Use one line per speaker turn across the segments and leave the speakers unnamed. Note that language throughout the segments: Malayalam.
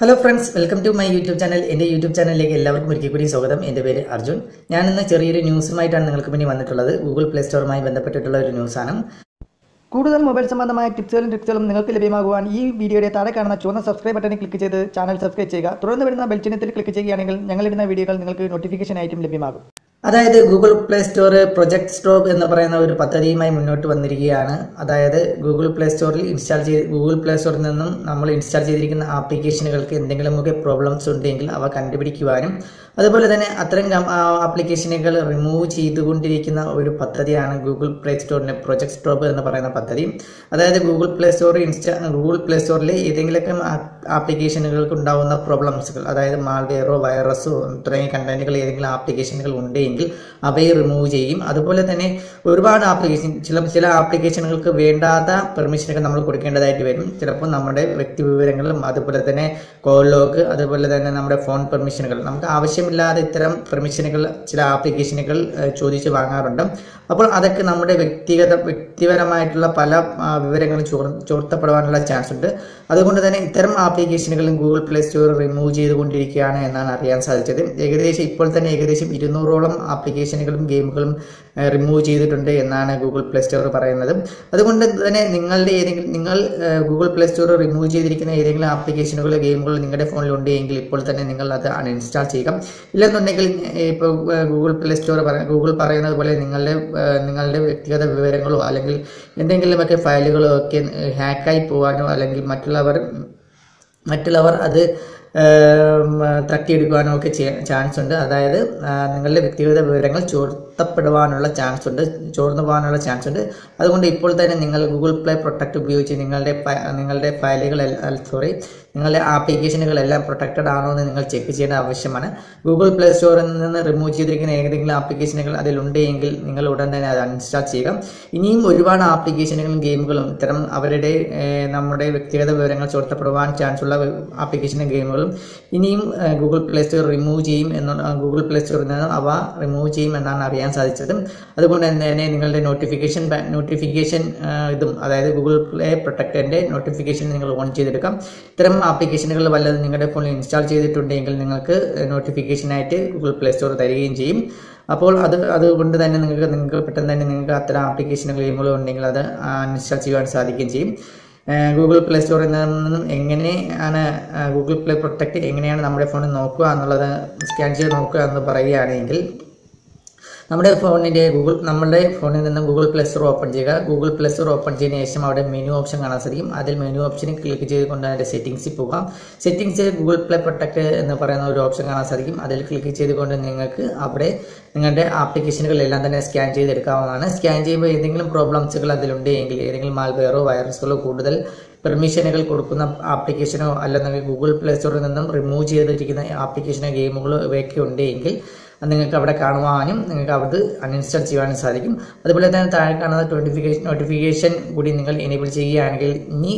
Hello friends welcome to my YouTube channel എന്റെ യൂട്യൂബ് ചാനലിലേക്ക് എല്ലാവർക്കും ഒരിക്കൽ കൂടി സ്വാഗതം. എന്റെ പേര് അർജുൻ. ഞാൻ ഇന്ന് ചെറിയൊരു ന്യൂസുമായിട്ടാണ് നിങ്ങൾക്ക് മുന്നിൽ വന്നിട്ടുള്ളത്. ഗൂഗിൾ പ്ലേ സ്റ്റോറുമായി ബന്ധപ്പെട്ടിട്ടുള്ള ഒരു ന്യൂസാണ്
കൂടുതൽ മൊബൈൽ സംബന്ധമായ ടിപ്സുകളും ട്രിക്സുകളും നിങ്ങൾക്ക് ലഭ്യമാകുവാൻ ഈ വീഡിയോയുടെ താഴെ കാണുന്ന ചുവന്ന സബ്സ്ക്രൈബ് ബട്ടണിൽ ക്ലിക്ക് ചെയ്ത് ചാനൽ സബ്സ്ക്രൈബ് ചെയ്യുക. തുടർന്ന് വരുന്ന ബെൽ ചിഹ്നത്തിൽ ക്ലിക്ക് ചെയ്യുകയാണെങ്കിൽ ഞങ്ങളിടുന്ന വീഡിയോകൾ നിങ്ങൾക്ക് നോട്ടിഫിക്കേഷൻ ആയിട്ടും ലഭ്യമാകും.
അതായത് Google play store project stop എന്ന് പറയുന്ന ഒരു പദ്ധതിയുമായി മുന്നോട്ട് വന്നിരിക്കുകയാണ്. അതായത് ഗൂഗിൾ പ്ലേ സ്റ്റോറിൽ ഇൻസ്റ്റാൾ ചെയ്ത് ഗൂഗിൾ പ്ലേ സ്റ്റോറിൽ നിന്നും നമ്മൾ ഇൻസ്റ്റാൾ ചെയ്തിരിക്കുന്ന ആപ്ലിക്കേഷനുകൾക്ക് എന്തെങ്കിലുമൊക്കെ പ്രോബ്ലംസ് ഉണ്ടെങ്കിൽ അവ കണ്ടുപിടിക്കുവാനും അതുപോലെ തന്നെ അത്തരം ആപ്ലിക്കേഷനുകൾ റിമൂവ് ചെയ്തുകൊണ്ടിരിക്കുന്ന ഒരു പദ്ധതിയാണ് ഗൂഗിൾ പ്ലേ സ്റ്റോറിന്റെ പ്രൊജക്ട് സ്റ്റോപ്പ് എന്ന് പറയുന്ന പദ്ധതി. അതായത് ഗൂഗിൾ പ്ലേ സ്റ്റോർ ഇൻസ്റ്റാ ഗൂഗിൾ പ്ലേ സ്റ്റോറിൽ ഏതെങ്കിലുമൊക്കെ ആപ്ലിക്കേഷനുകൾക്ക് ഉണ്ടാകുന്ന പ്രോബ്ലംസുകൾ അതായത് മാൾവെയറോ വൈറസോ തുടങ്ങിയ കണ്ടന്റുകൾ ഏതെങ്കിലും ആപ്ലിക്കേഷനുകൾ ഉണ്ടെങ്കിൽ അവയെ റിമൂവ് ചെയ്യും. അതുപോലെ തന്നെ ഒരുപാട് ആപ്ലിക്കേഷൻ ചില ചില ആപ്ലിക്കേഷനുകൾക്ക് വേണ്ടാത്ത പെർമിഷനൊക്കെ നമ്മൾ കൊടുക്കേണ്ടതായിട്ട് വരും. ചിലപ്പോൾ നമ്മുടെ വ്യക്തി വിവരങ്ങളും അതുപോലെ തന്നെ കോൾ ലോക്ക് അതുപോലെ തന്നെ നമ്മുടെ ഫോൺ പെർമിഷനുകൾ നമുക്ക് ആവശ്യമില്ലാതെ ഇത്തരം പെർമിഷനുകൾ ചില ആപ്ലിക്കേഷനുകൾ ചോദിച്ച് വാങ്ങാറുണ്ട്. അപ്പോൾ അതൊക്കെ നമ്മുടെ വ്യക്തിഗത വ്യക്തിപരമായിട്ടുള്ള പല വിവരങ്ങളും ചോർ ചോർത്തപ്പെടുവാനുള്ള ചാൻസ് ഉണ്ട്. അതുകൊണ്ട് തന്നെ ഇത്തരം ആപ്ലിക്കേഷനുകളും ഗൂഗിൾ പ്ലേ സ്റ്റോർ റിമൂവ് ചെയ്തുകൊണ്ടിരിക്കുകയാണ് എന്നാണ് അറിയാൻ സാധിച്ചത്. ഏകദേശം ഇപ്പോൾ തന്നെ ഏകദേശം ഇരുന്നൂറോളം ആപ്ലിക്കേഷനുകളും ഗെയിമുകളും റിമൂവ് ചെയ്തിട്ടുണ്ട് എന്നാണ് ഗൂഗിൾ പ്ലേ സ്റ്റോർ പറയുന്നത്. അതുകൊണ്ട് തന്നെ നിങ്ങളുടെ ഏതെങ്കിലും നിങ്ങൾ ഗൂഗിൾ പ്ലേ സ്റ്റോർ റിമൂവ് ചെയ്തിരിക്കുന്ന ഏതെങ്കിലും ആപ്ലിക്കേഷനുകളോ ഗെയിമുകളോ നിങ്ങളുടെ ഫോണിൽ ഉണ്ടെങ്കിൽ ഇപ്പോൾ തന്നെ നിങ്ങൾ അത് അൺഇൻസ്റ്റാൾ ചെയ്യുക. ഇല്ലെന്നുണ്ടെങ്കിൽ ഇപ്പോൾ ഗൂഗിൾ പ്ലേ സ്റ്റോർ ഗൂഗിൾ പറയുന്നത് പോലെ നിങ്ങളുടെ നിങ്ങളുടെ വ്യക്തിഗത വിവരങ്ങളോ അല്ലെങ്കിൽ എന്തെങ്കിലുമൊക്കെ ഫയലുകളോ ഒക്കെ ഹാക്കായി പോകാനോ അല്ലെങ്കിൽ മറ്റുള്ളവർ മറ്റുള്ളവർ അത് തട്ടിയെടുക്കുവാനോ ഒക്കെ ചാൻസ് ഉണ്ട് അതായത് നിങ്ങളുടെ വ്യക്തിഗത വിവരങ്ങൾ ചോർത്തപ്പെടുവാനുള്ള ചാൻസ് ഉണ്ട് ചോർന്നു പോകാനുള്ള ചാൻസ് ഉണ്ട് അതുകൊണ്ട് ഇപ്പോൾ തന്നെ നിങ്ങൾ ഗൂഗിൾ പ്ലേ പ്രൊട്ടക്റ്റ് ഉപയോഗിച്ച് നിങ്ങളുടെ നിങ്ങളുടെ ഫയലുകൾ സോറി നിങ്ങളുടെ ആപ്ലിക്കേഷനുകളെല്ലാം പ്രൊട്ടക്റ്റഡ് ആണോ എന്ന് നിങ്ങൾ ചെക്ക് ചെയ്യേണ്ട ആവശ്യമാണ്. ഗൂഗിൾ പ്ലേ സ്റ്റോറിൽ നിന്ന് റിമൂവ് ചെയ്തിരിക്കുന്ന ഏതെങ്കിലും ആപ്ലിക്കേഷനുകൾ അതിലുണ്ടെങ്കിൽ നിങ്ങൾ ഉടൻ തന്നെ അത് അൺഇൻസ്റ്റാൾ ചെയ്യുക. ഇനിയും ഒരുപാട് ആപ്ലിക്കേഷനുകളും ഗെയിമുകളും ഇത്തരം അവരുടെ നമ്മുടെ വ്യക്തിഗത വിവരങ്ങൾ ചോർത്തപ്പെടുവാൻ ചാൻസ് ഉള്ള ആപ്ലിക്കേഷനും ഗെയിമുകളും ഇനിയും ഗൂഗിൾ പ്ലേ സ്റ്റോർ റിമൂവ് ചെയ്യും എന്നുള്ള ഗൂഗിൾ പ്ലേ സ്റ്റോറിൽ നിന്ന് അവ റിമൂവ് ചെയ്യും എന്നാണ് അറിയാൻ സാധിച്ചത്. അതുകൊണ്ട് തന്നെ നിങ്ങളുടെ നോട്ടിഫിക്കേഷൻ നോട്ടിഫിക്കേഷൻ ഇതും അതായത് ഗൂഗിൾ പ്ലേ പ്രൊട്ടക്ടറിന്റെ നോട്ടിഫിക്കേഷൻ നിങ്ങൾ ഓൺ ചെയ്തെടുക്കാം. ഇത്തരം ആപ്ലിക്കേഷനുകൾ വല്ലതും നിങ്ങളുടെ ഫോണിൽ ഇൻസ്റ്റാൾ ചെയ്തിട്ടുണ്ടെങ്കിൽ നിങ്ങൾക്ക് നോട്ടിഫിക്കേഷനായിട്ട് ഗൂഗിൾ പ്ലേ സ്റ്റോർ തരികയും ചെയ്യും. അപ്പോൾ അത് അതുകൊണ്ട് തന്നെ നിങ്ങൾക്ക് നിങ്ങൾക്ക് പെട്ടെന്ന് തന്നെ നിങ്ങൾക്ക് അത്തരം ആപ്ലിക്കേഷനുകൾ ഉണ്ടെങ്കിൽ അത് ഇൻസ്റ്റാൾ ചെയ്യുവാൻ സാധിക്കുകയും ചെയ്യും. ഗൂഗിൾ പ്ലേ സ്റ്റോറിൽ നിന്നും എങ്ങനെയാണ് ഗൂഗിൾ പ്ലേ പ്രൊട്ടക്റ്റ് എങ്ങനെയാണ് നമ്മുടെ ഫോണിൽ നോക്കുക എന്നുള്ളത് സ്കാൻ ചെയ്ത് നോക്കുക എന്ന് പറയുകയാണെങ്കിൽ നമ്മുടെ ഫോണിന്റെ ഗൂഗിൾ നമ്മുടെ ഫോണിൽ നിന്ന് ഗൂഗിൾ പ്ലേ സ്റ്റോർ ഓപ്പൺ ചെയ്യുക. ഗൂഗിൾ പ്ലേ സ്റ്റോർ ഓപ്പൺ ചെയ്തതിന് ശേഷം അവിടെ മെനു ഓപ്ഷൻ കാണാൻ സാധിക്കും. അതിൽ മെനു ഓപ്ഷനിൽ ക്ലിക്ക് ചെയ്തുകൊണ്ട് അതിന്റെ സെറ്റിംഗ്സിൽ പോകാം. സെറ്റിംഗ്സിൽ ഗൂഗിൾ പ്ലേ പ്രൊട്ടക്ട് എന്ന് പറയുന്ന ഒരു ഓപ്ഷൻ കാണാൻ സാധിക്കും. അതിൽ ക്ലിക്ക് ചെയ്തുകൊണ്ട് നിങ്ങൾക്ക് അവിടെ നിങ്ങളുടെ ആപ്ലിക്കേഷനുകളെല്ലാം തന്നെ സ്കാൻ ചെയ്തെടുക്കാവുന്നതാണ്. സ്കാൻ ചെയ്യുമ്പോൾ ഏതെങ്കിലും പ്രോബ്ലംസുകൾ അതിലുണ്ടെങ്കിൽ ഏതെങ്കിലും മാൽവെയറോ വൈറസുകളോ കൂടുതൽ പെർമിഷനുകൾ കൊടുക്കുന്ന ആപ്ലിക്കേഷനോ അല്ലെന്നുണ്ടെങ്കിൽ ഗൂഗിൾ പ്ലേ സ്റ്റോറിൽ നിന്നും റിമൂവ് ചെയ്തിരിക്കുന്ന ആപ്ലിക്കേഷനോ ഗെയിമുകളോ ഇവയൊക്കെ ഉണ്ടെങ്കിൽ നിങ്ങൾക്ക് അവിടെ കാണുവാനും നിങ്ങൾക്ക് അവിടെ അൺഇൻസ്റ്റാൾ ചെയ്യുവാനും സാധിക്കും. അതുപോലെ തന്നെ താഴെ കാണുന്ന നോട്ടിഫിക്കേഷൻ നോട്ടിഫിക്കേഷൻ കൂടി നിങ്ങൾ എനേബിൾ ചെയ്യുകയാണെങ്കിൽ ഇനി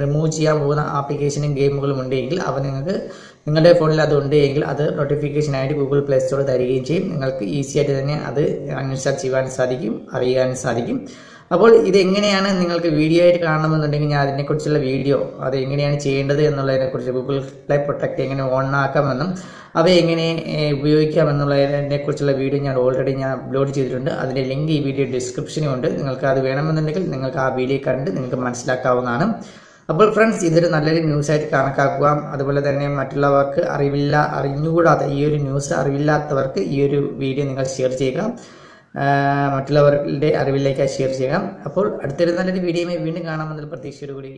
റിമൂവ് ചെയ്യാൻ പോകുന്ന ആപ്ലിക്കേഷനും ഗെയിമുകളും ഉണ്ടെങ്കിൽ അവ നിങ്ങൾക്ക് നിങ്ങളുടെ ഫോണിൽ അത് ഉണ്ടെങ്കിൽ അത് നോട്ടിഫിക്കേഷനായിട്ട് ഗൂഗിൾ പ്ലേ സ്റ്റോർ തരികയും ചെയ്യും. നിങ്ങൾക്ക് ഈസി ആയിട്ട് തന്നെ അത് അൺഇൻസ്റ്റാൾ ചെയ്യുവാനും സാധിക്കും അറിയാനും സാധിക്കും. അപ്പോൾ ഇതെങ്ങനെയാണ് നിങ്ങൾക്ക് വീഡിയോ ആയിട്ട് കാണണമെന്നുണ്ടെങ്കിൽ ഞാൻ അതിനെക്കുറിച്ചുള്ള വീഡിയോ അത് എങ്ങനെയാണ് ചെയ്യേണ്ടത് എന്നുള്ളതിനെക്കുറിച്ച് ഗൂഗിൾ പ്ലേ പ്രൊട്ടക്റ്റ് എങ്ങനെ ഓൺ ആക്കാമെന്നും അവ എങ്ങനെ ഉപയോഗിക്കാം ഉപയോഗിക്കാമെന്നുള്ളതിനെ കുറിച്ചുള്ള വീഡിയോ ഞാൻ ഓൾറെഡി ഞാൻ അപ്ലോഡ് ചെയ്തിട്ടുണ്ട്. അതിന്റെ ലിങ്ക് ഈ വീഡിയോ ഡിസ്ക്രിപ്ഷനും ഉണ്ട്. നിങ്ങൾക്ക് അത് വേണമെന്നുണ്ടെങ്കിൽ നിങ്ങൾക്ക് ആ വീഡിയോ കണ്ട് നിങ്ങൾക്ക് മനസ്സിലാക്കാവുന്നതാണ്. അപ്പോൾ ഫ്രണ്ട്സ് ഇതൊരു നല്ലൊരു ന്യൂസായിട്ട് കണക്കാക്കുക. അതുപോലെ തന്നെ മറ്റുള്ളവർക്ക് അറിവില്ല അറിഞ്ഞുകൂടാത്ത ഈ ഒരു ന്യൂസ് അറിവില്ലാത്തവർക്ക് ഈ ഒരു വീഡിയോ നിങ്ങൾ ഷെയർ ചെയ്യുക. മറ്റുള്ളവരുടെ അറിവിലേക്ക് ഷെയർ ചെയ്യാം. അപ്പോൾ അടുത്തൊരു നല്ലൊരു വീഡിയോയുമായി വീണ്ടും കാണാമെന്നുള്ള പ്രതീക്ഷയോടുകൂടി